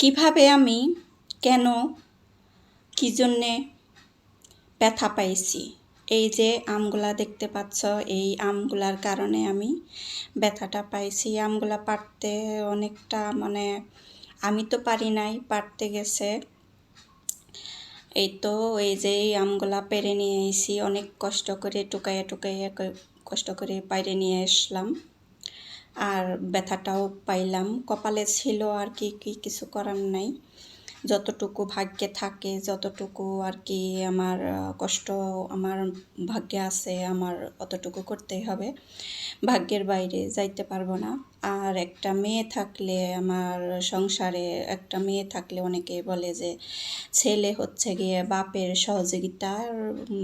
কীভাবে আমি কেন কি জন্যে ব্যথা পাইছি? এই যে আমগুলা দেখতে পাচ্ছ, এই আমগুলার কারণে আমি ব্যথাটা পাইছি। আমগুলা পারতে অনেকটা মানে আমি তো পারি নাই, পারতে গেছে। এই তো এই যে এই আমগুলা পেরে নিয়ে এসি অনেক কষ্ট করে টুকাইয়া টুকাইয়া কষ্ট করে বাইরে নিয়ে আসলাম। আর ব্যথাটাও পাইলাম। কপালে ছিল আর কি কি কিছু করার নাই। যতটুকু ভাগ্যে থাকে, যতটুকু আর কি আমার কষ্ট আমার ভাগ্যে আছে, আমার অতটুকু করতেই হবে। ভাগ্যের বাইরে যাইতে পারব না। আর একটা মেয়ে থাকলে, আমার সংসারে একটা মেয়ে থাকলে অনেকে বলে যে, ছেলে হচ্ছে গিয়ে বাপের সহযোগিতার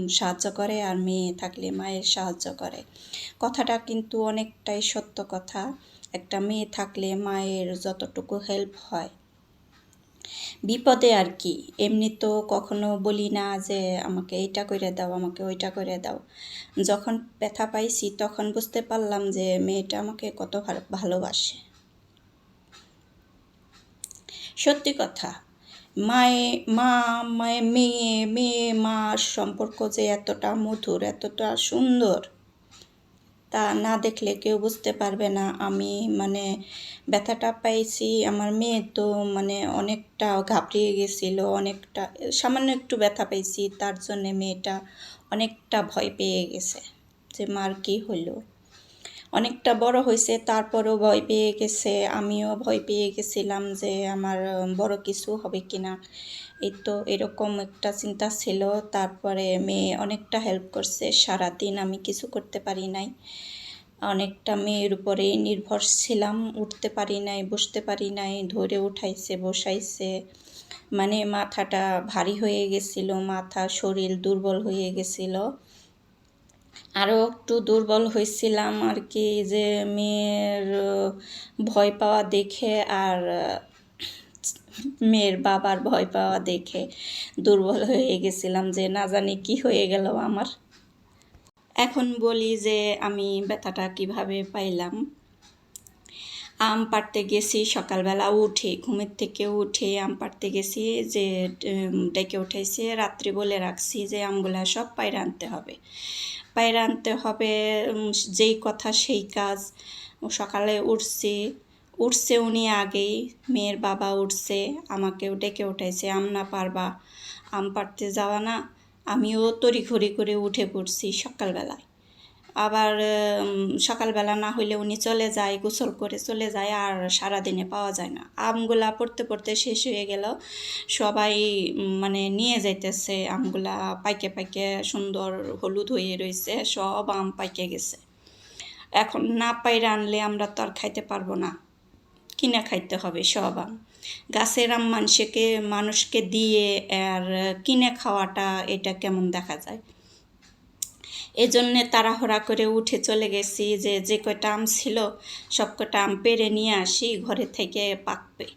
সাহায্য করে আর মেয়ে থাকলে মায়ের সাহায্য করে। কথাটা কিন্তু অনেকটাই সত্য কথা। একটা মেয়ে থাকলে মায়ের যতটুকু হেল্প হয় বিপদে আর কি। এমনি তো কখনো বলি না যে, আমাকে এইটা করে দাও, আমাকে ওইটা করে দাও। যখন ব্যথা পাইছি, তখন বুঝতে পারলাম যে, মেয়েটা আমাকে কত ভালোবাসে। সত্যি কথা, মায়ে মা, মায়ে মেয়ে মা সম্পর্ক যে এতটা মধুর, এতটা সুন্দর তা না দেখলে কেউ বুঝতে পারবে না। আমি মানে ব্যথাটা পাইছি, আমার মেয়ে তো মানে অনেকটা ঘাবড়িয়ে গেছিল, অনেকটা, সামান্য একটু ব্যথা পাইছি, তার জন্যে মেয়েটা অনেকটা ভয় পেয়ে গেছে যে, মার কী হলো? অনেকটা বড় হয়েছে, তারপরেও ভয় পেয়ে গেছে। আমিও ভয় পেয়ে গেছিলাম যে আমার বড় কিছু হবে কি না এই তো এরকম একটা চিন্তা ছিল। তারপরে মেয়ে অনেকটা হেল্প করছে। সারাদিন আমি কিছু করতে পারি নাই। অনেকটা মেয়ের উপরেই নির্ভর ছিলাম। উঠতে পারি নাই, বসতে পারি নাই, ধরে উঠাইছে, বসাইছে। মানে মাথাটা ভারী হয়ে গেছিল, মাথা শরীর দুর্বল হয়ে গেছিল। আরও একটু দুর্বল হয়েছিলাম আর কি, যে মেয়ের ভয় পাওয়া দেখে আর মেয়ের বাবার ভয় পাওয়া দেখে দুর্বল হয়ে গেছিলাম, যে না জানি কি হয়ে গেল আমার। এখন বলি যে আমি ব্যথাটা কীভাবে পাইলাম। আম পাড়তে গেছি সকালবেলা উঠে, ঘুমের থেকে উঠে আম পাড়তে গেছি যে ডেকে উঠাইছে। রাত্রি বলে রাখছি যে, আমগুলা সব পায়রা আনতে হবে। পায়রা আনতে হবে যেই কথা সেই কাজ। সকালে উঠছি, উঠছে উনি আগেই, মেয়ের বাবা উঠছে, আমাকেও ডেকে উঠাইছে, আম না পারবা, আম পাড়তে যাওয়া না। আমিও তড়িঘড়ি করে উঠে পড়ছি সকালবেলায়। আবার সকালবেলা না হইলে উনি চলে যায়, গোসল করে চলে যায়, আর সারাদিনে পাওয়া যায় না। আমগুলা পড়তে পড়তে শেষ হয়ে গেল। সবাই মানে নিয়ে যাইতেছে আমগুলা, পাইকে পাইকে সুন্দর হলুদ হয়ে রয়েছে সব আম পাইকে গেছে। এখন না পাইরে আনলে আমরা তো আর খাইতে পারব না। কিনে খাইতে হবে সব আম। গাছের আম মানুষকে মানুষকে দিয়ে আর কিনে খাওয়াটা, এটা কেমন দেখা যায়? এজন্যে তাড়াহড়া করে উঠে চলে গেছি যে যে কয়টা আম ছিল, সব কটা আম পেরে নিয়ে আসি ঘরে থেকে পাকবে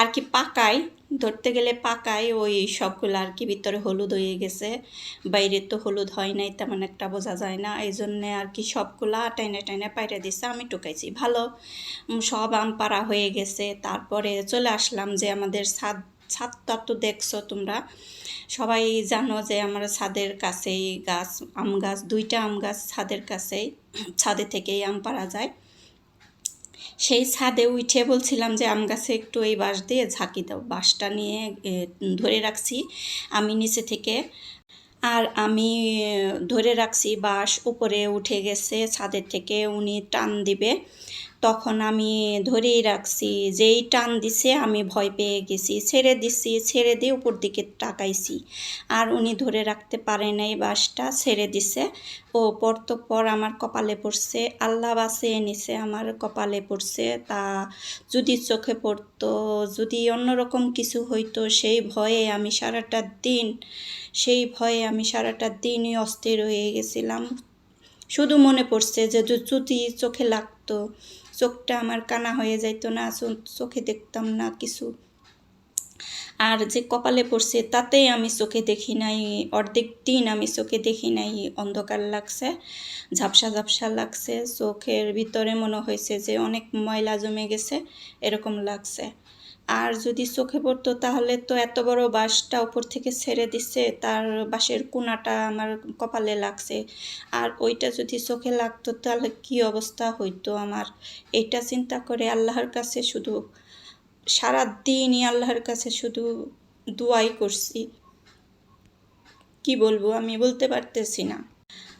আর কি পাকাই, ধরতে গেলে পাকাই, ওই সবগুলো আর কি ভিতরে হলুদ হয়ে গেছে। বাইরে তো হলুদ হয় নাই, তেমন একটা বোঝা যায় না। এই জন্যে আর কি সবগুলা টাইনে টাইনে পাইরে দিছে, আমি টুকাইছি ভালো সব আম পাড়া হয়ে গেছে। তারপরে চলে আসলাম যে আমাদের ছাদ ছাদটা তো দেখছ তোমরা। সবাই জানো যে আমার ছাদের কাছেই গাছ, আম গাছ, দুইটা আম গাছ ছাদের কাছেই, ছাদে থেকেই আম পারা যায়। সেই ছাদে উঠে বলছিলাম যে আম গাছে একটু এই বাঁশ দিয়ে ঝাঁকি দাও, বাঁশটা নিয়ে ধরে রাখছি আমি নিচে থেকে। আর আমি ধরে রাখছি বাঁশ উপরে উঠে গেছে ছাদের থেকে উনি টান দিবে। তখন আমি ধরেই রাখছি, যেই টান দিছে আমি ভয় পেয়ে গেছি, ছেড়ে দিছি, ছেড়ে দিয়ে উপর দিকে তাকাইছি। আর উনি ধরে রাখতে পারে নাই, বাসটা ছেড়ে দিছে। ও পর তো পর আমার কপালে পড়ছে, আল্লাহ বাসে নিছে আমার কপালে পড়ছে। তা যদি চোখে পড়তো, যদি অন্যরকম কিছু হইতো, সেই ভয়ে আমি সারাটা দিন, সেই ভয়ে আমি সারাটা দিনই অস্থির হয়ে গেছিলাম। শুধু মনে পড়ছে যে যদি যদি চোখে লাগতো চোখটা আমার কানা হয়ে যাইতো না চোখে দেখতাম না কিছু। আর যে কপালে পড়ছে তাতেই আমি চোখে দেখি নাই, অর্ধেক দিন আমি চোখে দেখি নাই, অন্ধকার লাগছে, ঝাপসা ঝাপসা লাগছে, চোখের ভিতরে মনে হয়েছে যে অনেক ময়লা জমে গেছে, এরকম লাগছে। আর যদি চোখে পড়তো তাহলে তো এত বড় বাঁশটা উপর থেকে ছেড়ে দিচ্ছে তার বাঁশের কোনাটা আমার কপালে লাগছে। আর ওইটা যদি চোখে লাগতো তাহলে কি অবস্থা হইতো আমার? এটা চিন্তা করে আল্লাহর কাছে শুধু সারা দিনই আল্লাহর কাছে শুধু দোয়াই করছি। কি বলব, আমি বলতে পারতেছি না।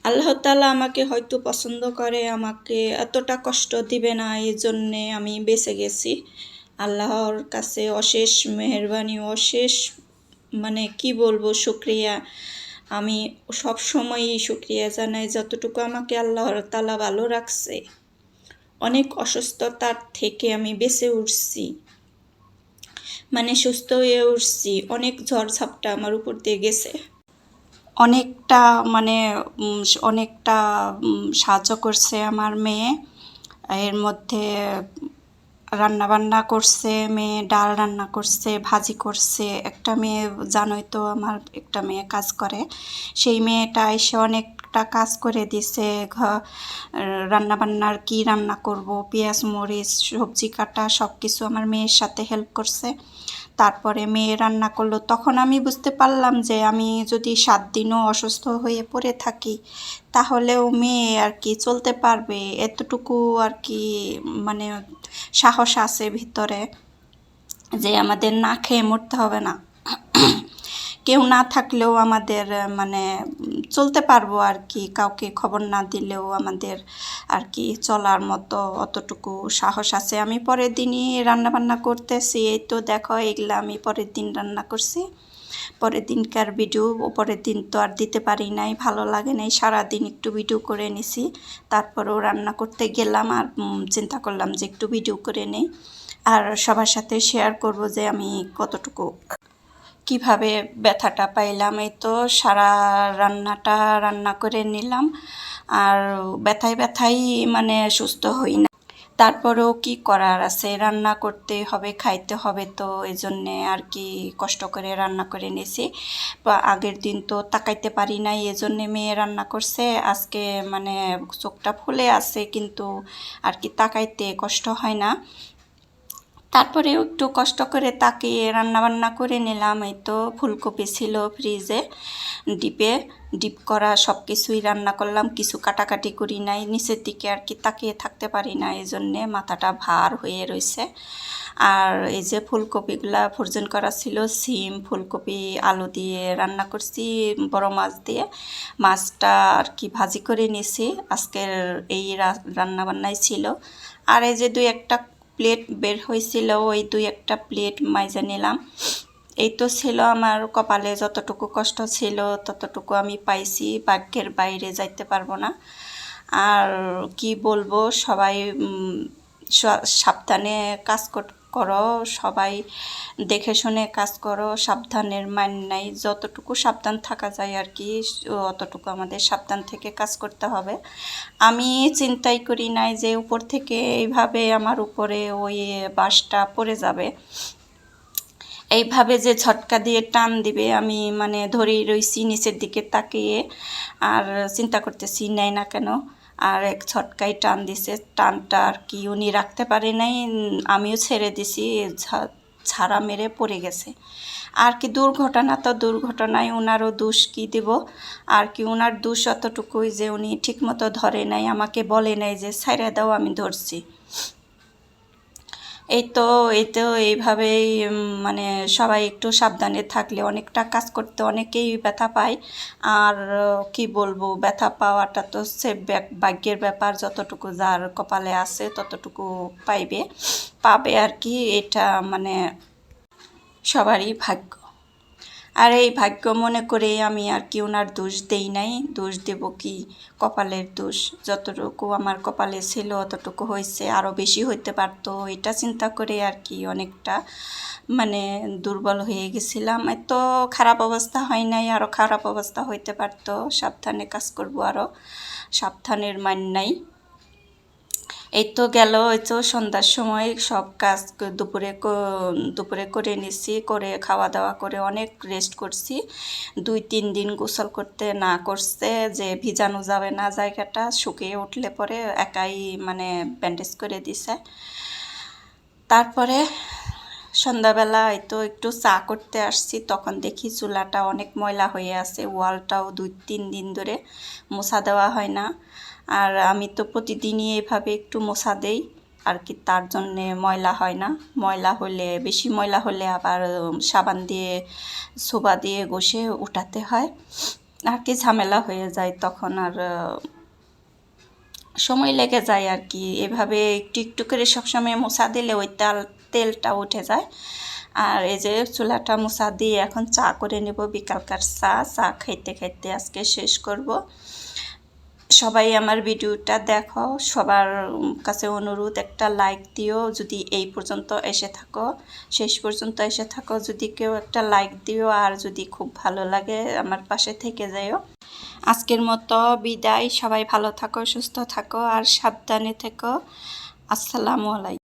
আল্লাহ তালা আমাকে হয়তো পছন্দ করে, আমাকে এতটা কষ্ট দিবে না এই জন্যে আমি বেঁচে গেছি। আল্লাহর কাছে অশেষ মেহরবানি, অশেষ মানে কি বলব, শুক্রিয়া। আমি সব সময়ই শুক্রিয়া জানাই যতটুকু আমাকে আল্লাহর তালা ভালো রাখছে। অনেক অসুস্থতার থেকে আমি বেঁচে উঠছি। মানে সুস্থ হয়ে উঠছি। অনেক ঝড়ঝাপটা আমার উপর দিয়ে গেছে। অনেকটা মানে অনেকটা সাহায্য করছে আমার মেয়ে। এর মধ্যে রান্না বান্না করছে, মেয়ে ডাল রান্না করছে, ভাজি করছে। একটা মেয়ে, জানোই তো আমার একটা মেয়ে কাজ করে। সেই মেয়েটা এসে অনেক একটা কাজ করে দিছে রান্নাবান্নার কি রান্না করব, পেঁয়াজ, মরিচ, সবজি কাটা সব কিছু আমার মেয়ের সাথে হেল্প করছে। তারপরে মেয়ে রান্না করল, তখন আমি বুঝতে পারলাম যে আমি যদি সাত দিনও অসুস্থ হয়ে পড়ে থাকি, তাহলেও মেয়ে আর কি চলতে পারবে, এতটুকু আর কি মানে সাহস আছে ভিতরে যে আমাদের না খেয়ে মরতে হবে না। কেউ না থাকলেও আমাদের মানে চলতে পারব আর কি, কাউকে খবর না দিলেও আমাদের আর কি চলার মতো অতটুকু সাহস আছে। আমি পরের দিনই রান্না বান্না করতেছি। এই তো দেখো, এগুলা আমি পরের দিন রান্না করছি। পরের দিনকার ভিডিও, পরের দিন তো আর দিতে পারি নাই, ভালো লাগে নাই। সারাদিন একটু ভিডিও করে নিছি, তারপরেও রান্না করতে গেলাম আর চিন্তা করলাম যে একটু ভিডিও করে নেই। আর সবার সাথে শেয়ার করব যে আমি কতটুকু কীভাবে ব্যথাটা পাইলাম? এই তো সারা রান্নাটা রান্না করে নিলাম। আর ব্যথায় ব্যথাই মানে সুস্থ হই না। তারপরেও কি করার আছে? রান্না করতে হবে, খাইতে হবে তো এই জন্যে আর কি কষ্ট করে রান্না করে নিয়েছি। আগের দিন তো তাকাইতে পারি নাই, এজন্যে মেয়ে রান্না করছে। আজকে মানে চোখটা ফুলে আছে, কিন্তু আর কি তাকাইতে কষ্ট হয় না। তারপরে একটু কষ্ট করে তাকিয়ে রান্নাবান্না করে নিলাম। এই তো ফুলকপি ছিল ফ্রিজে, ডিপে, ডিপ করা সব কিছুই রান্না করলাম। কিছু কাটাকাটি করি নাই, নিচের দিকে আর কি তাকিয়ে থাকতে পারি না এই জন্যে মাথাটা ভার হয়ে রয়েছে আর এই যে ফুলকপিগুলা ফ্রোজেন করা ছিল, সিম, ফুলকপি, আলু দিয়ে রান্না করছি, বড় মাছ দিয়ে। মাছটা আর কি ভাজি করে নিয়েছি আজকের এই রান্না বান্নাই ছিল। আর এই যে দুই একটা প্লেট বের হয়েছিল ওই দুই একটা প্লেট মাইজে নিলাম। এই তো ছিল আমার কপালে যতটুকু কষ্ট ছিল, ততটুকু আমি পাইছি, ভাগ্যের বাইরে যাইতে পারব না। আর কি বলব, সবাই সাবধানে কাজ কর- করো, সবাই দেখে শুনে কাজ করো, সাবধানের মান নাই, যতটুকু সাবধান থাকা যায় আর কি, অতটুকু আমাদের সাবধান থেকে কাজ করতে হবে। আমি চিন্তাই করি নাই যে উপর থেকে এইভাবে আমার উপরে ওই বাসটা পড়ে যাবে। এইভাবে যে ঝটকা দিয়ে টান দিবে, আমি মানে ধরেই রইছি নিচের দিকে তাকিয়ে, আর চিন্তা করতেছি, নেয় না কেন? আর এক ছটকাই টান দিছে। টানটা আর কি উনি রাখতে পারে নাই, আমিও ছেড়ে দিছি ছাড়া মেরে পড়ে গেছে। আর কি দুর্ঘটনা তো দুর্ঘটনায় ওনারও দোষ কি দেব? আর কি ওনার দোষ অতটুকুই যে উনি ঠিকমতো ধরে নাই, আমাকে বলে নাই যে, ছাইড়া দাও, আমি ধরছি। এই তো এই তো, এইভাবেই মানে সবাই একটু সাবধানে থাকলে অনেকটা কাজ করতে অনেকেই ব্যথা পায়। আর কি বলব, ব্যথা পাওয়াটা তো সে ভাগ্যের ব্যাপার, যতটুকু যার কপালে আছে ততটুকু পাইবে, পাবে আর কি। এটা মানে সবারই ভাগ্য। আর এই ভাগ্য মনে করে আমি আর কি ওনার দোষ দেই নাই। দোষ দেব কি? কপালের দোষ। যতটুকু আমার কপালে ছিল, অতটুকু হয়েছে। আরও বেশি হইতে পারতো। এটা চিন্তা করে আর কি অনেকটা মানে দুর্বল হয়ে গেছিলাম। এত খারাপ অবস্থা হয় নাই আরও খারাপ অবস্থা হইতে পারতো। সাবধানে কাজ করব আরও সাবধানের মান নাই। এই তো গেল, এই তো সন্ধ্যার সময় সব কাজ দুপুরে দুপুরে করে নিছি, করে খাওয়া দাওয়া করে অনেক রেস্ট করছি। দুই, তিন দিন গোসল করতে না করছে যে ভিজানো যাবে না জায়গাটা, শুকিয়ে উঠলে পরে একাই মানে ব্যান্ডেজ করে দিছে। তারপরে সন্ধ্যাবেলা তো একটু চা করতে আসছি, তখন দেখি চুলাটা অনেক ময়লা হয়ে আছে, ওয়ালটাও দুই, তিন দিন ধরে মোছা দেওয়া হয় না। আর আমি তো প্রতিদিনই এভাবে একটু মোছা দেই, আর কি তার জন্যে ময়লা হয় না। ময়লা হলে, বেশি ময়লা হলে আবার সাবান দিয়ে সোবা দিয়ে ঘষে উঠাতে হয়। আর কি ঝামেলা হয়ে যায় তখন আর সময় লেগে যায় আর কি। এভাবে একটু একটু করে সবসময় মোছা দিলে ওই তাল, তেলটা উঠে যায়। আর এই যে চুলাটা মোছা দিয়ে এখন চা করে নেব বিকালকার চা চা খাইতে খাইতে আজকে শেষ করব। সবাই আমার ভিডিওটা দেখো। সবার কাছে অনুরোধ, একটা লাইক দিও যদি এই পর্যন্ত এসে থাকো। শেষ পর্যন্ত এসে থাকো। যদি কেউ একটা লাইক দিও আর যদি খুব ভালো লাগে আমার পাশে থেকে যাইও। আজকের মতো বিদায়। সবাই ভালো থাকো, সুস্থ থাকো আর সাবধানে থেকো। আসসালামু আলাইকুম।